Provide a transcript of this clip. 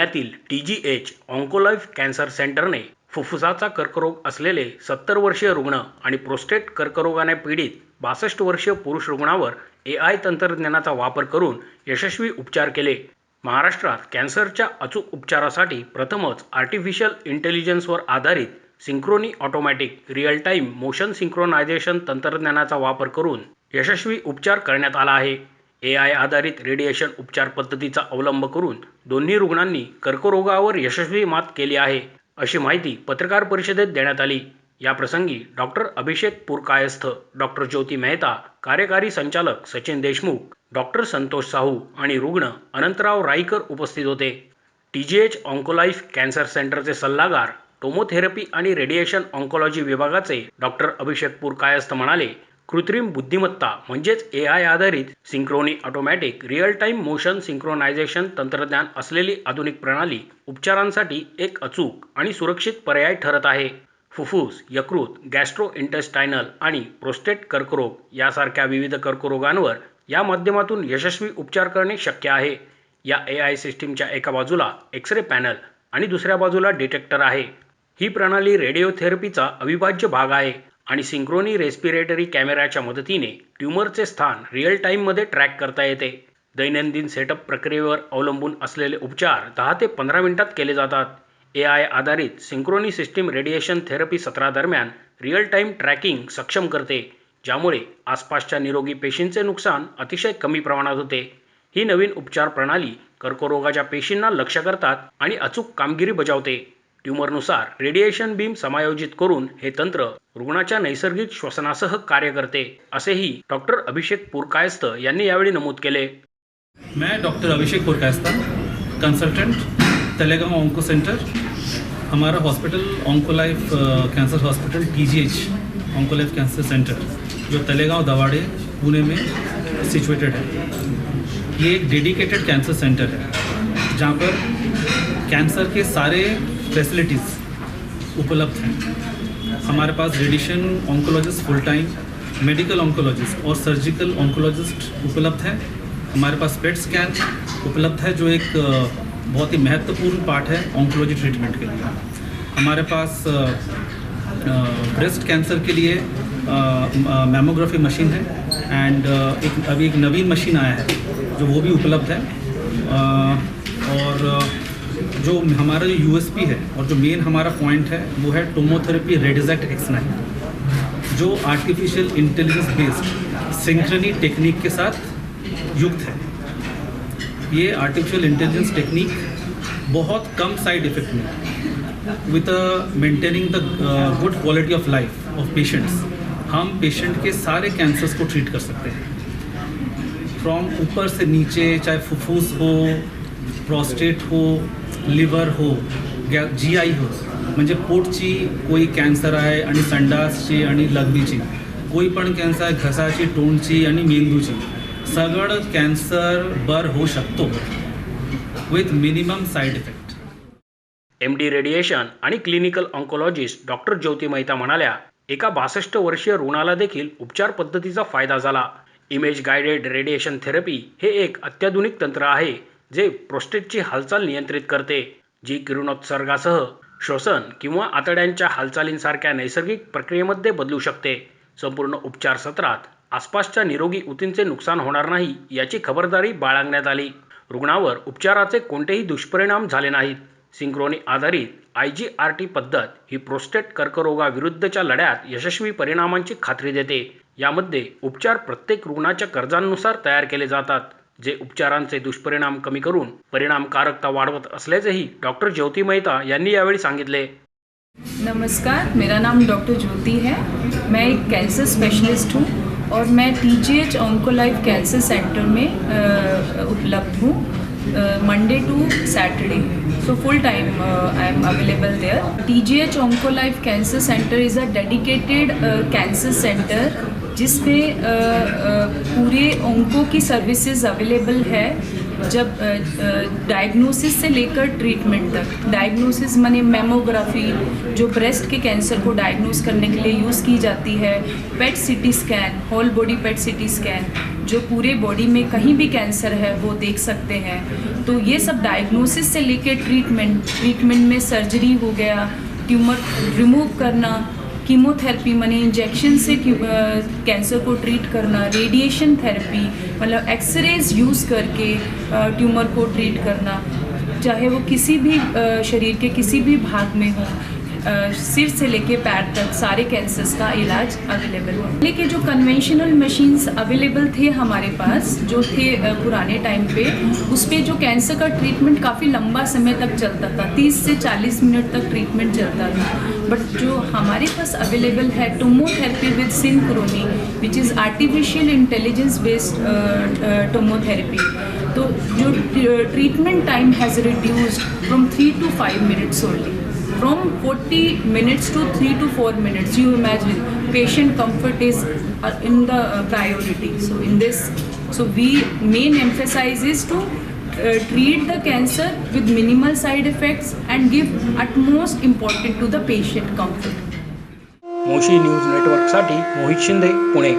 पुण्यातील T G H Oncolife cancer सेंटरने फुफ्फुसाचा कर्करोग असलेले सत्तर वर्षीय रुग्ण आणि प्रोस्टेट कर्करोगाने पीडित बासष्ट वर्षीय पुरुष रुग्णावर ए आय तंत्रज्ञानाचा वापर करून यशस्वी उपचार केले. महाराष्ट्रात कॅन्सरच्या अचूक उपचारासाठी प्रथमच आर्टिफिशियल इंटेलिजन्सवर आधारित Synchrony automatic real time motion synchronization तंत्रज्ञानाचा वापर करून यशस्वी उपचार करण्यात आला आहे. ए आय आधारित रेडिएशन उपचार पद्धतीचा अवलंब करून दोन्ही रुग्णांनी कर्करोगावर यशस्वी मात केली आहे अशी माहिती पत्रकार परिषदेत देण्यात आली. याप्रसंगी डॉक्टर अभिषेक पुरकायस्थ डॉक्टर ज्योती मेहता कार्यकारी संचालक सचिन देशमुख डॉक्टर संतोष साहू आणि रुग्ण अनंतराव राईकर उपस्थित होते. T G H Oncolife cancer सेंटरचे सल्लागार टोमोथेरपी आणि रेडिएशन ऑन्कोलॉजी विभागाचे डॉक्टर अभिषेक पुरकायस्थ म्हणाले कृत्रिम बुद्धिमत्ता म्हणजेच ए आय आधारित Synchrony automatic real time motion synchronization तंत्रज्ञान असलेली आधुनिक प्रणाली उपचारांसाठी एक अचूक आणि सुरक्षित पर्याय ठरत आहे. फुफ्फुस यकृत गॅस्ट्रो इंटेस्टायनल आणि प्रोस्टेट कर्करोग यासारख्या विविध कर्करोगांवर या माध्यमातून यशस्वी उपचार करणे शक्य आहे. या ए आय सिस्टीमच्या एका बाजूला एक्सरे पॅनल आणि दुसऱ्या बाजूला डिटेक्टर आहे. ही प्रणाली रेडिओथेरपीचा अविभाज्य भाग आहे. आणि सिंक्रोनी रेस्पिरेटरी कॅमेऱ्याच्या मदतीने ट्यूमरचे स्थान रिअल टाईममध्ये ट्रॅक करता येते. दैनंदिन सेटअप प्रक्रियेवर अवलंबून असलेले उपचार दहा ते पंधरा मिनिटात केले जातात. ए आय आधारित सिंक्रोनी सिस्टीम रेडिएशन थेरपी सत्रादरम्यान रिअल टाईम ट्रॅकिंग सक्षम करते ज्यामुळे आसपासच्या निरोगी पेशींचे नुकसान अतिशय कमी प्रमाणात होते. ही नवीन उपचार प्रणाली कर्करोगाच्या पेशींना लक्ष करतात आणि अचूक कामगिरी बजावते. ट्यूमरनुसार रेडिएशन बीम समायोजित करून हे तंत्र रुग्णाच्या नैसर्गिक श्वसनासह कार्य करते असेही डॉक्टर अभिषेक पुरकायस्त यांनी यावेळी नमूद केले. मैं doctor Abhishek Purkayastha consultant Talegaon onco centre हमारा hospital Oncolife cancer hospital T G H Oncolife cancer centre जो तलेगांव दवाड़े पुणे में सिचुएटेड है। ये एक डेडिकेटेड कैंसर सेंटर है जहाँ पर कैंसर के सारे फैसिलिटीज़ उपलब्ध हैं। हमारे pass radiation oncologist full time medical oncologist और सर्जिकल ऑन्कोलॉजिस्ट उपलब्ध हैं। हमारे पास पेट स्कैन उपलब्ध है, जो एक बहुत ही महत्वपूर्ण पार्ट है ऑन्कोलॉजी ट्रीटमेंट के लिए। हमारे पास ब्रेस्ट कैंसर के लिए मैमोग्राफी मशीन है एंड एक, अभी एक नवीन मशीन आया है, जो वो भी उपलब्ध है। और जो हमारा जो यूएसपी है और जो मेन हमारा पॉइंट है, वो है टोमोथेरेपी रेडिजेक्ट एक्स नाइन जो artificial intelligence based Synchrony technique के साथ युक्त है। ये आर्टिफिशियल इंटेलिजेंस टेक्निक बहुत कम साइड इफ़ेक्ट में with maintaining the good quality of life of patients Hum patient के सारे कैंसर्स को ट्रीट कर सकते हैं। फ्रॉम ऊपर से नीचे, चाहे फुफ्फुस हो प्रोस्टेट हो लिव्हर हो जी आई हो म्हणजे पोटची कोई कॅन्सर आहे आणि संडासची आणि लग्नीची कोई पण कॅन्सर आहे घसाची तोंडची आणि मेंदूची सगळं कॅन्सर बर होऊ शकतो with minimum side effect M D radiation आणि clinical oncologist doctor Jyoti Mehta म्हणाल्या एका बासष्ट वर्षीय रुग्णाला देखील उपचार पद्धतीचा फायदा झाला. इमेज गायडेड रेडिएशन थेरपी हे एक अत्याधुनिक तंत्र आहे. जे प्रोस्टेटची हालचाल नियंत्रित करते जी किरणोत्सर्गासह श्वसन किंवा आतड्यांच्या हालचालींसारख्या नैसर्गिक प्रक्रियेमध्ये बदलू शकते. संपूर्ण उपचार सत्रात आसपासच्या निरोगी ऊतींचे नुकसान होणार नाही याची खबरदारी बाळगण्यात आली. रुग्णावर उपचाराचे कोणतेही दुष्परिणाम झाले नाहीत. सिंक्रोनी आधारित आय जी आर टी पद्धत ही प्रोस्टेट कर्करोगाविरुद्धच्या लढ्यात यशस्वी परिणामांची खात्री देते. यामध्ये उपचार प्रत्येक रुग्णाच्या गरजांनुसार तयार केले जातात. जे उपचारांचे दुष्परिणाम कमी करून परिणामकारकता वाढवत असल्याचेही डॉक्टर ज्योती मेहता यांनी यावेळी सांगितले. नमस्कार मेरा नाम डॉक्टर ज्योति है. मैं एक कैंसर स्पेशलिस्ट हूँ और मैं T G H Oncolife cancer centre में उपलब्ध हूँ। Monday to Saturday so full time I am available there T G H Oncolife cancer centre is a dedicated cancer centre जिसमें पूरे ओंको की सर्विसेज अवेलेबल है। जब डायग्नोसिस से लेकर ट्रीटमेंट तक डायग्नोसिस माने मेमोग्राफी जो ब्रेस्ट के कैंसर को डायग्नोस करने के लिए यूज़ की जाती है PET CT scan whole body PET CT scan जो पूरे बॉडी में कहीं भी कैंसर है, वो देख सकते हैं। तो ये सब डायग्नोसिस से लेकर ट्रीटमेंट ट्रीटमेंट में सर्जरी हो गया ट्यूमर रिमूव करना कीमोथेरेपी, मैंने इंजेक्शन से कैंसर को ट्रीट करना रेडिएशन थेरेपी मतलब एक्सरेज यूज़ करके ट्यूमर को ट्रीट करना, चाहे वो किसी भी शरीर के किसी भी भाग में हो। सिर से लेके पैर तक सारे कैंसर्स का इलाज अवेलेबल है लेकिन जो कन्वेंशनल मशीन्स अवेलेबल थे हमारे पास, जो थे पुराने टाइम पे, उस पर जो कैंसर का ट्रीटमेंट काफ़ी लंबा समय तक चलता था। 30 से 40 मिनट तक ट्रीटमेंट चलता था। बट जो हमारे पास अवेलेबल है tomotherapy with Synchrony which is artificial intelligence based tomotherapy तो जो treatment time has reduced from three to five minutes only from 40 minutes to 3 to 4 minutes you imagine patient comfort is uh, in the uh, priority so in this so we main emphasis is to uh, treat the cancer with minimal side effects and give utmost important to the patient comfort Moshi news नेटवर्कसाठी मोहित शिंदे पुणे